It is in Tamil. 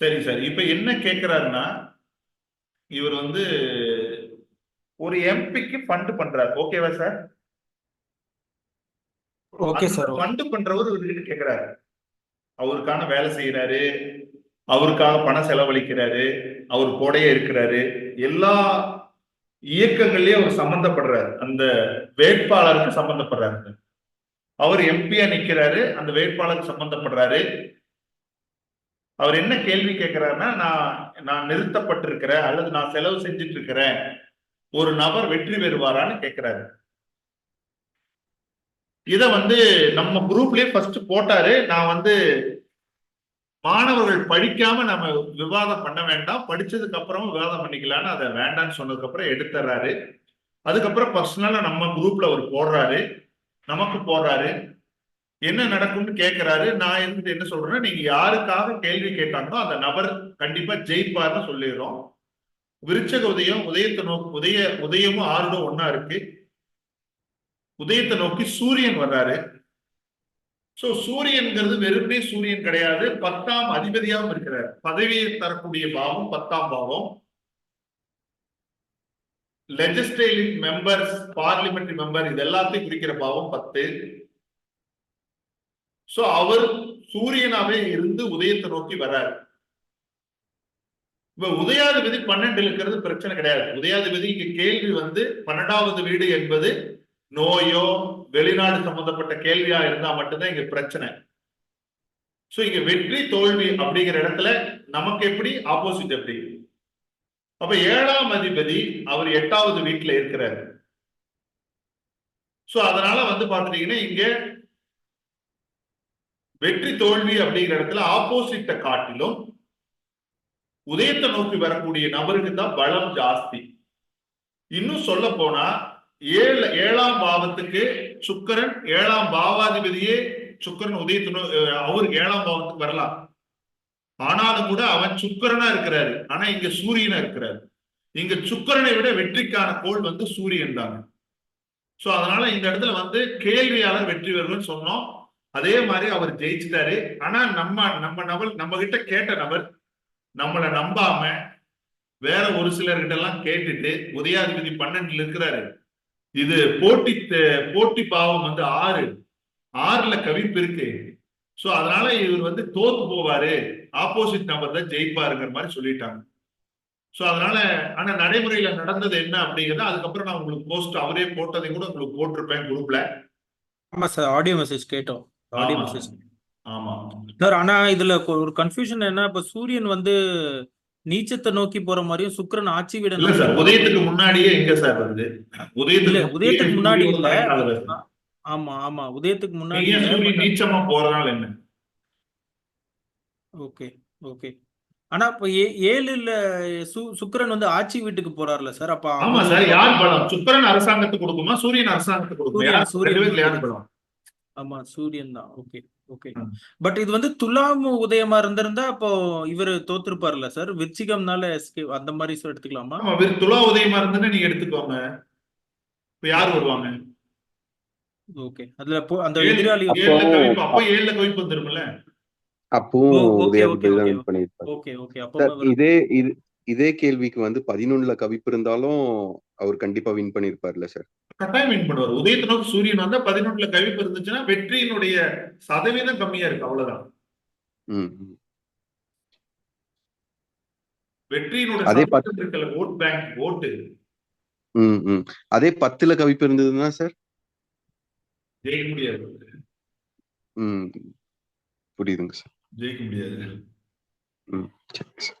சரி சார். இப்ப என்ன கேக்குறாருன்னா இவர் வந்து ஒரு எம்பிக்கு ஃபண்ட் பண்றாரு. ஓகேவா சார் ஓகே சார் ஃபண்ட் பண்றவர் இவர்கிட்ட கேக்குறாரு. அவருக்கான வேலை செய்யறாரு அவருக்காக பணம் செலவழிக்கிறாரு. அவர் கூடயே இருக்கிறாரு. எல்லா இயக்கங்கள்லயும் அவர் சம்பந்தப்படுறாரு. அந்த வேட்பாளருக்கு சம்பந்தப்படுறாரு. அவர் எம்பியா நிக்கிறாரு. அந்த வேட்பாளருக்கு சம்பந்தப்படுறாரு. அவர் என்ன கேள்வி கேட்கிறாருன்னா நான் நான் நிறுத்தப்பட்டிருக்கிறேன் அல்லது நான் செலவு செஞ்சுட்டு இருக்கிறேன் ஒரு நபர் வெற்றி பெறுவாரான்னு கேட்கிறாரு இத வந்து நம்ம குரூப்லயே ஃபர்ஸ்ட் போட்டாரு. நான் வந்து மாணவர்கள் படிக்காம நம்ம விவாதம் பண்ண வேண்டாம். படிச்சதுக்கு அப்புறம் விவாதம் பண்ணிக்கலாம்னு அதை வேண்டாம்னு சொன்னதுக்கு அப்புறம் எடுத்துறாரு. அதுக்கப்புறம் பர்சனலா நம்ம குரூப்ல அவர் போடுறாரு. நமக்கு போடுறாரு. என்ன நடக்கும்னு கேட்கிறாரு நான் இருந்துட்டு என்ன சொல்றேன்னா நீங்க யாருக்காக கேள்வி கேட்டாங்களோ அந்த நபர் கண்டிப்பா ஜெயிப்பார்னு சொல்லிடுறோம். விருச்சக உதயம் உதயத்தை நோக்கி உதய உதயமும் ஆறுடும் ஒன்னா இருக்கு. உதயத்தை நோக்கி சூரியன் வர்றாரு. சோ சூரியன்கிறது வெறுமனே சூரியன் கிடையாது. பத்தாம் அதிபதியாகவும் இருக்கிறார். பதவியை தரக்கூடிய பாவம் பத்தாம் பாவம். லெஜிஸ்லேட்டிவ் மெம்பர்ஸ் பார்லிமெண்ட்ரி மெம்பர் இது எல்லாத்தையும் குறிக்கிற பாவம் பத்து. சோ அவர் சூரியனாவே இருந்து உதயத்தை நோக்கி வர்றாரு. இப்ப உதயாதிபதி பன்னெண்டு இருக்கிறது பிரச்சனை கிடையாது. உதயாதிபதி இங்க கேள்வி வந்து பன்னெண்டாவது வீடு என்பது நோயோ வெளிநாடு சம்பந்தப்பட்ட கேள்வியா இருந்தா மட்டும்தான் இங்க பிரச்சனை. சோ இங்க வெற்றி தோல்வி அப்படிங்கிற இடத்துல நமக்கு எப்படி? ஆப்போசிட் எப்படி? அப்ப ஏழாம் அதிபதி அவர் எட்டாவது வீட்டுல இருக்கிறாரு. சோ அதனால வந்து பாத்துட்டீங்கன்னா இங்க வெற்றி தோல்வி அப்படிங்கிற இடத்துல ஆப்போசிட்ட காட்டிலும் உதயத்தை நோக்கி வரக்கூடிய நபருக்கு தான் பலம் ஜாஸ்தி. இன்னும் சொல்ல போனா ஏழு ஏழாம் பாவத்துக்கு சுக்கரன் ஏழாம் பாவாதிபதியே சுக்கரன் உதயத்து அவருக்கு ஏழாம் பாவத்துக்கு வரலாம். ஆனாலும் கூட அவன் சுக்கரனா இருக்கிறாரு. ஆனா இங்க சூரியனா இருக்கிறாரு. இங்க சுக்கரனை விட வெற்றிக்கான கோள் வந்து சூரியன் தாங்க. சோ அதனால இந்த இடத்துல வந்து கேள்வியாளர் வெற்றி பெறுவன்னு சொன்னோம். அதே மாதிரி அவர் ஜெயிச்சிட்டாரு. ஆனா நம்ம நம்ம நபர் நம்ம கிட்ட கேட்ட நபர் நம்மளை நம்பாம வேற ஒரு சிலர்கிட்ட எல்லாம் கேட்டுட்டு உதயாதிபதி பன்னெண்டுல இருக்கிறாரு. இது போட்டி போட்டி பாவம் வந்து ஆறு. ஆறுல கவிப்பு இருக்கு. சோ அதனால இவர் வந்து தோத்து போவாரு. ஆப்போசிட் நபர் தான் ஜெயிப்பாருங்கிற மாதிரி சொல்லிட்டாங்க. சோ அதனால ஆனா நடைமுறையில நடந்தது என்ன அப்படிங்கறது அதுக்கப்புறம் நான் உங்களுக்கு போஸ்ட் அவரே போட்டதை கூட உங்களுக்கு போட்டிருப்பேன் குரூப்ல ஆமா சார் ஆடியோ மெசேஜ் கேட்டோம். ஆடியோ ஆமா. மெசேஜ் ஆமா. சார் ஆனா இதுல ஒரு கன்ஃபியூஷன் என்ன இப்ப சூரியன் வந்து நீச்சத்தை நோக்கி போற மாதிரியும் சுக்கிரன் ஆட்சி வீட இல்ல சார் உதயத்துக்கு முன்னாடியே எங்க சார் வருது? உதயத்துக்கு இல்ல, உதயத்துக்கு முன்னாடி இல்ல. ஆமா ஆமா. உதயத்துக்கு முன்னாடி நீச்சமா போறதுனால என்ன? Okay okay. ஆனா இப்ப ஏழுல சுக்கிரன் வந்து ஆட்சி வீட்டுக்கு போறாருல சார் அப்ப ஆமா சார் யார் பலம்? சுக்கரன் அரசாங்கத்துக்கு கொடுக்குமா சூரியன் அரசாங்கத்துக்கு கொடுக்குமா? சூரியன், யார் பலம்? ஆமா சூரியன் தான். Okay okay. பட் இது வந்து துலாம் உதயமா இருந்திருந்தா அப்போ இவரு தோத்துருப்பார்ல சார் விருச்சிகம்னால அந்த மாதிரி சார் எடுத்துக்கலாமா? ஆமா வெறும் துலா உதயமா இருந்துன்னு நீங்க எடுத்துக்கோங்க. இப்ப யார் வருவாங்க? ஓகே அதுல அந்த எதிராளி அப்போ- ஏழுல கவிப்பு அப்பவும் ஓகே ஓகே அப்போ சார் அவரு- இதே இது இதே கேள்விக்கு வந்து பதினொன்னுல கவிப்பு இருந்தாலும் அவர் கண்டிப்பா வின் பண்ணிருப்பார்ல சார் கட்டாயம் வின் பண்ணுவார் உதயத்தை நோக்கி சூரியன் வந்தா பதினொன்றுல கவிப்பு இருந்துச்சுன்னா வெற்றியினுடைய சதவீதம் கம்மியா இருக்கு அவ்வளவுதான். வெற்றியினுடைய ஓட் பேங்க் ஓட்டு. அதே பத்துல கவிப்பு இருந்ததுன்னா சார்? ஜெயிக்க முடியாது. புரியுதுங்க சார். ஜெயிக்க முடியாது. ம். சரி சார்.